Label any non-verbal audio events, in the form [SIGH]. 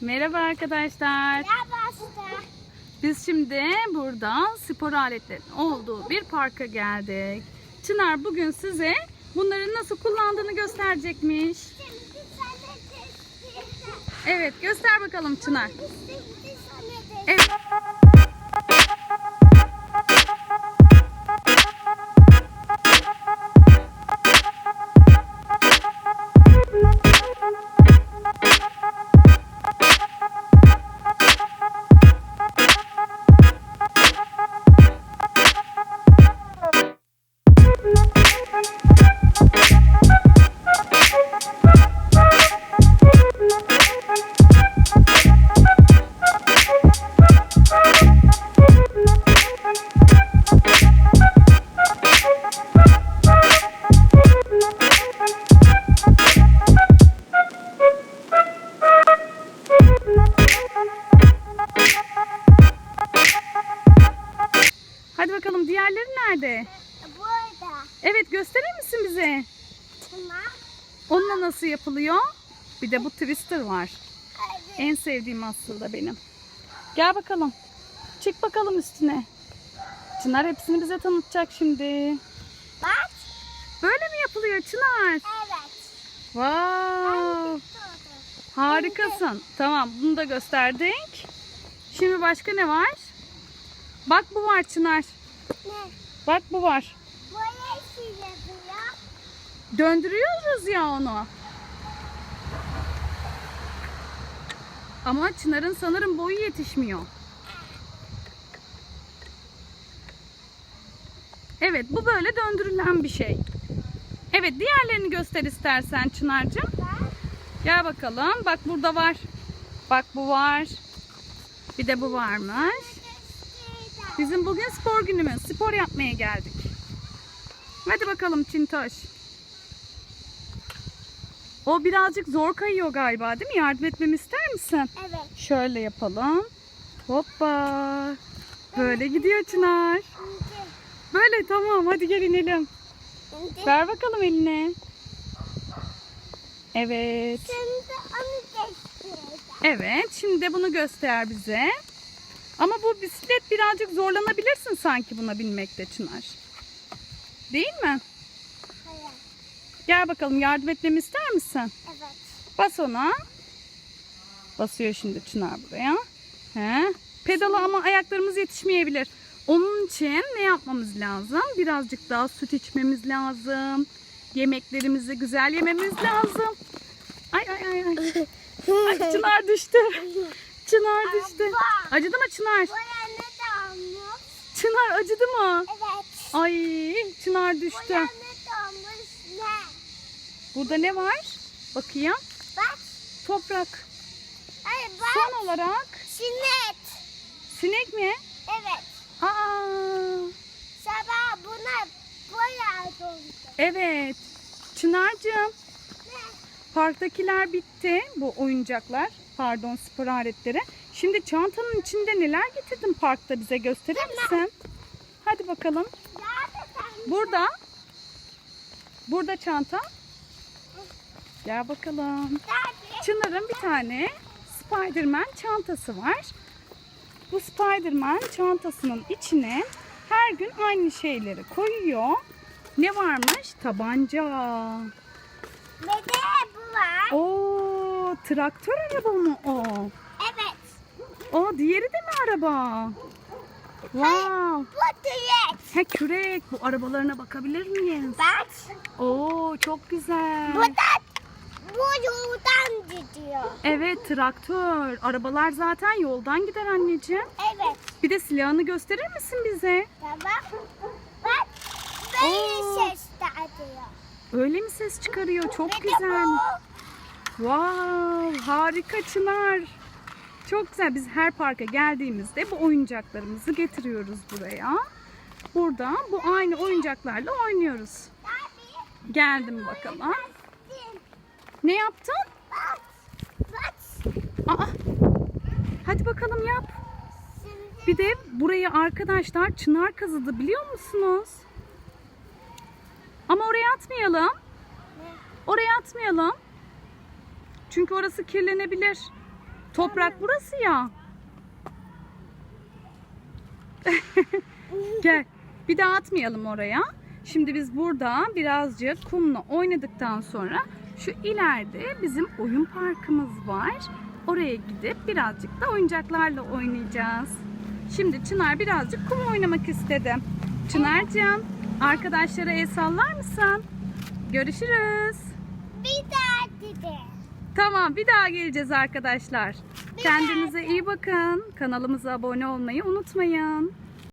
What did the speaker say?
Merhaba arkadaşlar. Bastı. Biz şimdi burada spor aletlerinin olduğu bir parka geldik. Çınar bugün size bunları nasıl kullandığını gösterecekmiş. Evet göster bakalım Çınar. Evet. Diğerleri nerede? Burada. Evet gösterir misin bize? Tamam. Onunla nasıl yapılıyor? Bir de bu twister var. Hadi. En sevdiğim aslında benim. Gel bakalım. Çık bakalım üstüne. Çınar hepsini bize tanıtacak şimdi. Bak. Böyle mi yapılıyor Çınar? Evet. Wow. Harikasın. Tamam bunu da gösterdik. Şimdi başka ne var? Bak bu var Çınar. Ne? Bak bu var. Bu yeşil yapıyor. Döndürüyoruz ya onu. Ama Çınar'ın sanırım boyu yetişmiyor. Evet bu böyle döndürülen bir şey. Evet diğerlerini göster istersen Çınar'cığım. Gel bakalım. Bak burada var. Bak bu var. Bir de bu varmış. Bizim bugün spor günümüz. Spor yapmaya geldik. Hadi bakalım Çintoş. O birazcık zor kayıyor galiba değil mi? Yardım etmemi ister misin? Evet. Şöyle yapalım. Hoppa. Böyle gidiyor Çınar. Böyle tamam hadi gel inelim. Ver bakalım eline. Evet. Şimdi onu göstereceğim. Evet, şimdi de bunu göster bize. Ama bu bisiklet birazcık zorlanabilirsin sanki buna binmekte Çınar. Değil mi? Hayır. Gel bakalım yardım etmemi ister misin? Evet. Bas ona. Basıyor şimdi Çınar buraya. He. Pedala ama ayaklarımız yetişmeyebilir. Onun için ne yapmamız lazım? Birazcık daha süt içmemiz lazım. Yemeklerimizi güzel yememiz lazım. Ay ay ay ay. [LAUGHS] Ay Çınar düştü. [LAUGHS] Çınar düştü. Abla. Acıdı mı Çınar? Buraya ne damlıyor? Çınar acıdı mı? Evet. Ay Çınar düştü. Buraya ne damlıyor? Burada ne var? Bakayım. Bak. Toprak. Hayır bak. Son olarak Sinet. sinek mi? Evet. Aa, Sabah buna buraya doldu. evet. Çınar'cığım Ne? parktakiler bitti. Bu oyuncaklar. Pardon spor aletleri. Şimdi çantanın içinde neler getirdin parkta bize gösterir misin? Hadi bakalım. Burada. Burada çanta. Gel bakalım. Çınar'ın bir tane Spiderman çantası var. Bu Spiderman çantasının içine her gün aynı şeyleri koyuyor. Ne varmış? Tabanca. Ve de bu var. Oo, traktör araba mı o? Evet. O diğeri de mi araba? Wow. Bu tüyek. He kürek. Bu arabalarına bakabilir miyiz? Bak. Oo, çok güzel. Bu da bu yoldan gidiyor. Evet, traktör. Arabalar zaten yoldan gider anneciğim. Evet. Bir de silahını gösterir misin bize? Tamam. Bak. Böyle Oo. ses de atıyor. Öyle mi ses çıkarıyor? Çok Ve de güzel. bu. Wow, harika Çınar. Çok güzel. Biz her parka geldiğimizde bu oyuncaklarımızı getiriyoruz buraya. Burada bu aynı oyuncaklarla oynuyoruz. Geldim bakalım. Ne yaptın? Aa, hadi bakalım yap. Bir de burayı arkadaşlar çınar kazıdı biliyor musunuz? Ama oraya atmayalım. Oraya atmayalım. Çünkü orası kirlenebilir. Toprak burası ya. [LAUGHS] Gel. Bir daha atmayalım oraya. Şimdi biz burada birazcık kumla oynadıktan sonra şu ileride bizim oyun parkımız var. Oraya gidip birazcık da oyuncaklarla oynayacağız. Şimdi Çınar birazcık kum oynamak istedi. Çınar'cığım arkadaşlara el sallar mısın? Görüşürüz. Bir daha dedi. Tamam bir daha geleceğiz arkadaşlar. Kendinize iyi bakın. Kanalımıza abone olmayı unutmayın.